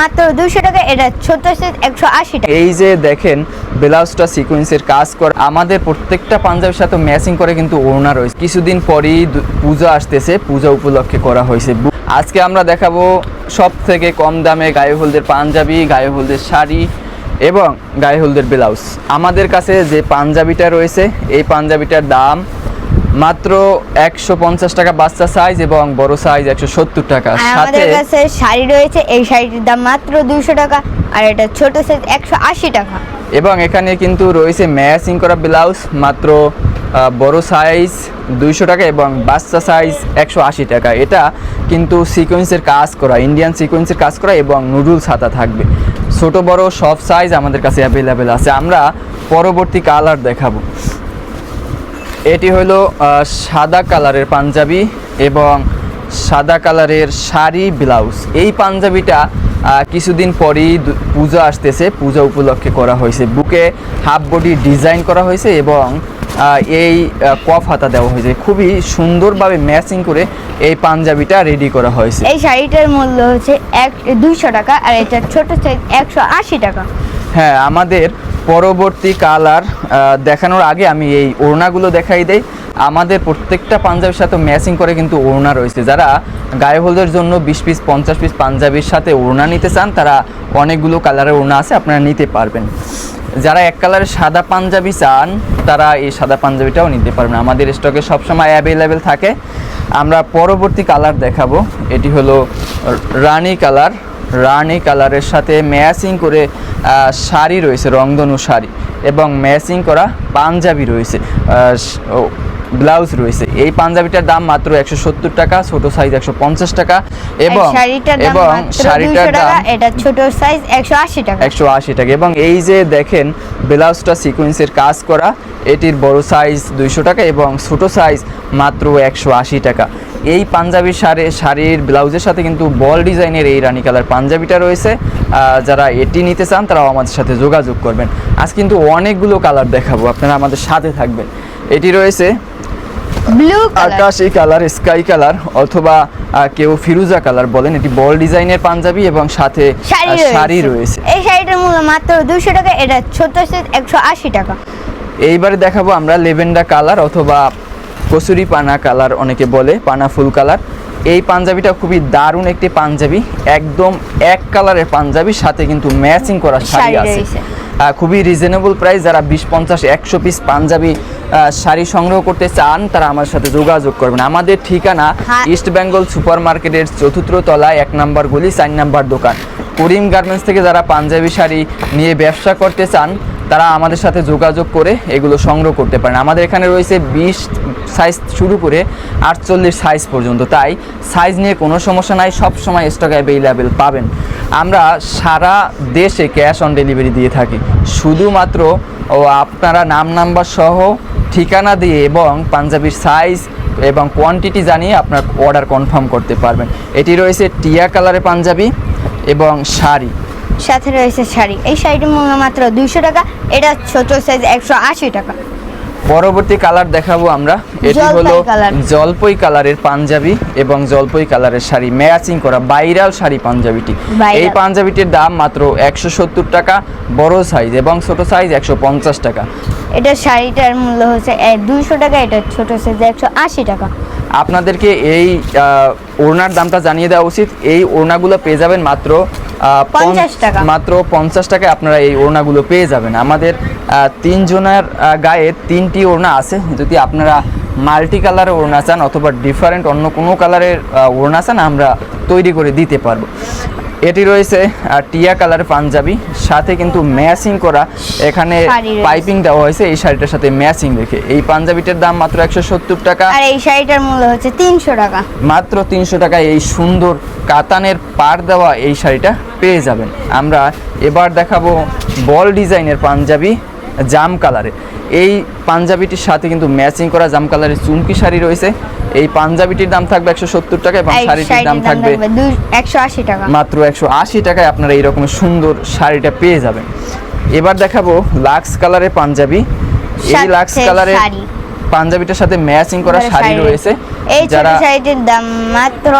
মাত্র দুশো টাকা, এটা ছোট সাইজ একশো আশি টাকা। এই যে দেখেন, ব্লাউজটা সিকোয়েন্সের কাজ করে। আমাদের প্রত্যেকটা পাঞ্জাবির সাথে ম্যাচিং করে কিন্তু ওড়না রয়েছে। কিছুদিন পরেই পূজা আসতেছে, পূজা উপলক্ষে করা হয়েছে। আজকে আমরা দেখাবো সব থেকে কম দামে গায়ে হলদের পাঞ্জাবি, গায়ে হলদের শাড়ি এবং গায়ে হলদের ব্লাউজ। আমাদের কাছে যে পাঞ্জাবিটা রয়েছে, এই পাঞ্জাবিটার দাম মাত্র একশো পঞ্চাশ টাকা বাচ্চা সাইজ এবং বড় সাইজ একশো সত্তর টাকা। আমাদের কাছে শাড়ি রয়েছে এই শাড়িটির দাম মাত্র দুশো টাকা আর এটা ছোট সাইজ একশো আশি টাকা। এবং এখানে কিন্তু রয়েছে ম্যাচিং করা ব্লাউজ মাত্র বড় সাইজ দুইশো টাকা এবং বাচ্চা সাইজ একশো আশি টাকা। এটা কিন্তু সিকোয়েন্সের কাজ করা ইন্ডিয়ান সিকোয়েন্সের কাজ করা এবং নুডলস হাতা থাকবে। ছোট বড় সব সাইজ আমাদের কাছে অ্যাভেলেবেল আছে। আমরা পরবর্তী কালার দেখাবো। এটি হলো সাদা কালারের পাঞ্জাবি এবং সাদা কালারের শাড়ি ব্লাউজ। এই পাঞ্জাবিটা কিছুদিন পরেই পূজা আসতেছে। পূজা উপলক্ষে করা হয়েছে। বুকে হাফ বডি ডিজাইন করা হয়েছে এবং এই কফ হাতা দেওয়া হয়েছে। খুবই সুন্দরভাবে ম্যাচিং করে এই পাঞ্জাবিটা রেডি করা হয়েছে। এই শাড়িটার মূল্য হচ্ছে এক দুইশো টাকা আর এটা ছোট সাইজ একশো আশি টাকা। হ্যাঁ আমাদের পরবর্তী কালার দেখানোর আগে আমি এই ওড়নাগুলো দেখাই দেই। আমাদের প্রত্যেকটা পাঞ্জাবির সাথে ম্যাচিং করে কিন্তু ওড়না রয়েছে। যারা গায়ে হলদের জন্য বিশ পিস, পঞ্চাশ পিস পাঞ্জাবির সাথে ওড়না নিতে চান, তারা অনেকগুলো কালারের ওড়না আছে, আপনারা নিতে পারবেন। যারা এক কালারের সাদা পাঞ্জাবি চান, তারা এই সাদা পাঞ্জাবিটাও নিতে পারবেন। আমাদের স্টকে সবসময় অ্যাভেলেবেল থাকে। আমরা পরবর্তী কালার দেখাবো। এটি হলো রানি কালার। রানী কালারের সাথে ম্যাচিং করে শাড়ি রয়েছে রংধনু শাড়ি এবং ম্যাচিং করা পাঞ্জাবি রয়েছে। ব্লাউজ রয়েছে। এই পাঞ্জাবিটার দাম মাত্র একশো সত্তর টাকা ছোট সাইজ একশো পঞ্চাশ টাকা এবং এই এবং শাড়িটার দাম এটা ছোট সাইজ একশো আশি টাকা। একশো আশি টাকা। এবং এই যে দেখেন ব্লাউজটা সিকোয়েন্সের কাজ করা এটির বড় সাইজ দুইশো টাকা এবং ছোট সাইজ মাত্র একশো আশি টাকা। এই পাঞ্জাবির শাড়ি শাড়ির ব্লাউজের সাথে কিন্তু বল ডিজাইনের এই রানী কালার পাঞ্জাবিটা রয়েছে। যারা এটি নিতে চান তারাও আমাদের সাথে যোগাযোগ করবেন। আজ কিন্তু অনেকগুলো কালার দেখাবো আপনারা আমাদের সাথে থাকবেন। এটি রয়েছে ব্লু আকাশি কালার স্কাই কালার অথবা কেউ ফিরুজা কালার বলেন এটি বল ডিজাইনের পাঞ্জাবি এবং সাথে শাড়ি রয়েছে। এই শাড়িটার মূল্য মাত্র দুশো টাকা এটা ছোট একশো আশি টাকা। এইবারে দেখাবো আমরা লেভেন্ডা কালার অথবা কসুরি পানা কালার অনেকে বলে পানা ফুল কালার এই পাঞ্জাবিটা খুবই দারুণ একটি পাঞ্জাবি একদম এক কালারের পাঞ্জাবি সাথে কিন্তু ম্যাচিং করা শাড়ি আছে। খুবই রিজনেবল প্রাইস যারা বিশ পঞ্চাশ একশো পিস পাঞ্জাবি শাড়ি সংগ্রহ করতে চান তারা আমার সাথে যোগাযোগ করবেন। আমাদের ঠিকানা হ্যাঁ। ইস্ট বেঙ্গল সুপার মার্কেটের চতুর্থ তলায় এক নাম্বার গলি চার নাম্বার দোকান। করিম গার্মেন্টস থেকে যারা পাঞ্জাবি শাড়ি নিয়ে ব্যবসা করতে চান তারা আমাদের সাথে যোগাযোগ করে এগুলো সংগ্রহ করতে পারেন। আমাদের এখানে রয়েছে বিশ সাইজ শুরু করে আটচল্লিশ সাইজ পর্যন্ত। তাই সাইজ নিয়ে কোনো সমস্যা নাই সব সময় স্টক অ্যাভেলেবেল পাবেন। আমরা সারা দেশে ক্যাশ অন ডেলিভারি দিয়ে থাকি। শুধুমাত্র ও আপনারা নাম নাম্বার সহ ঠিকানা দিয়ে এবং পাঞ্জাবির সাইজ এবং কোয়ান্টিটি জানিয়ে আপনার অর্ডার কনফার্ম করতে পারবেন। এটি রয়েছে টিয়া কালারের পাঞ্জাবি এবং শাড়ি। সাথে রয়েছে শাড়ি। এই শাড়িটির মূল্য মাত্র দুইশো টাকা। এটা ছোট সাইজ একশো আশি টাকা। পরবর্তী কালার দেখাবো আমরা। এটি হলো জলপই কালারের পাঞ্জাবি এবং জলপই কালারের শাড়ি ম্যাচিং করা বাইরাল শাড়ি পাঞ্জাবিটি। এই পাঞ্জাবিটির দাম মাত্র একশো সত্তর টাকা বড় সাইজ এবং ছোট সাইজ একশো পঞ্চাশ টাকা। এটা শাড়িটার মূল্য হচ্ছে দুইশো টাকা এটা ছোট সাইজ একশো আশি টাকা। আপনাদেরকে এই ওড়নার দামটা জানিয়ে দেওয়া উচিত। এই ওড়নাগুলো পেয়ে যাবেন মাত্র আহ, পঞ্চ- 50 টাকা। মাত্র পঞ্চাশ টাকায় আপনারা এই ওড়নাগুলো পেয়ে যাবেন। আমাদের তিনজনের গায়ে তিনটি ওড়না আছে। যদি আপনারা মাল্টি কালারের ওড়না চান অথবা ডিফারেন্ট অন্য কোনো কালারের ওড়না চান আমরা তৈরি করে দিতে পারব। এটি রয়েছে টিয়া কালার পাঞ্জাবি। সাথে কিন্তু ম্যাচিং করা এখানে পাইপিং দেওয়া হয়েছে। এই শাড়িটার সাথে ম্যাচিং দেখে। এই পাঞ্জাবিটার দাম মাত্র একশো সত্তর টাকা। আর এই শাড়িটার মূল্য হচ্ছে তিনশো টাকা। মাত্র তিনশো টাকা এই সুন্দর কাতানের পার দেওয়া এই শাড়িটা পেয়ে যাবেন। আমরা এবার দেখাবো বল ডিজাইনের পাঞ্জাবি। জাম কালারে। এই পাঞ্জাবিটির সাথে কিন্তু ম্যাচিং করা জাম কালারের চুমকি শাড়ি রয়েছে। এই পাঞ্জাবিটির দাম থাকবে একশো সত্তর টাকা এবং শাড়িটির দাম থাকবে একশো আশি টাকা। মাত্র একশো আশি টাকায় আপনারা এইরকম রকমের সুন্দর শাড়িটা পেয়ে যাবেন। এবার দেখাবো লাক্স কালারের পাঞ্জাবি। এই লাক্স কালারের। পাঞ্জাবিটার সাথে ম্যাচিং করা শাড়ি। রয়েছে এই ছোট শাড়িটির দাম মাত্র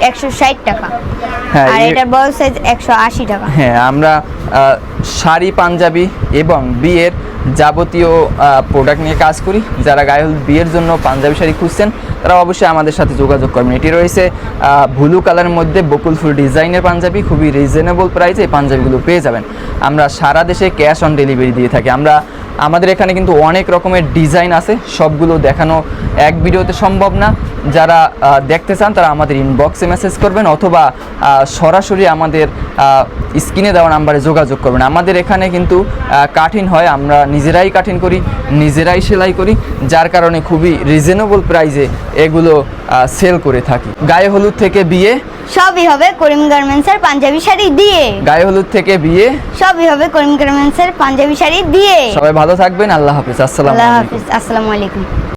একশো ষাট টাকা। হ্যাঁ আর এ- এটার বড় সাইজ একশো আশি টাকা। হ্যাঁ আমরা শাড়ি পাঞ্জাবি এবং বিয়ের যাবতীয় প্রোডাক্ট নিয়ে কাজ করি। যারা গায়ে হলুদ বিয়ের জন্য পাঞ্জাবি শাড়ি খুঁজছেন তারা অবশ্যই আমাদের সাথে যোগাযোগ করবেন। এটি রয়েছে ব্লু কালারের মধ্যে বকুল ফুল ডিজাইনের পাঞ্জাবি। খুবই রিজনেবল প্রাইসে এই পাঞ্জাবিগুলো পেয়ে যাবেন। আমরা সারা দেশে ক্যাশ অন ডেলিভারি দিয়ে থাকি। আমরা আমাদের এখানে কিন্তু অনেক রকমের ডিজাইন আছে, সবগুলো দেখানো এক ভিডিওতে সম্ভব না। যারা দেখতে চান তারা আমাদের ইনবক্সে মেসেজ করবেন অথবা সরাসরি আমাদের স্ক্রিনে দেওয়া নাম্বারে যোগাযোগ করবেন। আমাদের এখানে কিন্তু কাঠিন হয়, আমরা নিজেরাই কাঠিন করি, নিজেরাই সেলাই করি, যার কারণে খুবই রিজনেবল প্রাইজে এগুলো সেল করে থাকি। গায়ে হলুদ থেকে বিয়ে? সবই হবে করিম গার্মেন্টস গার্মেন্টসের পাঞ্জাবি শাড়ি দিয়ে। গায়ে হলুদ থেকে বিয়ে? সবই হবে করিম গার্মেন্টস গার্মেন্টসের পাঞ্জাবি শাড়ি দিয়ে। সবাই ভালো থাকবেন আল্লাহ হাফিজ আসসালামু আল্লাহ আলাইকুম। আসসালামু আলাইকুম।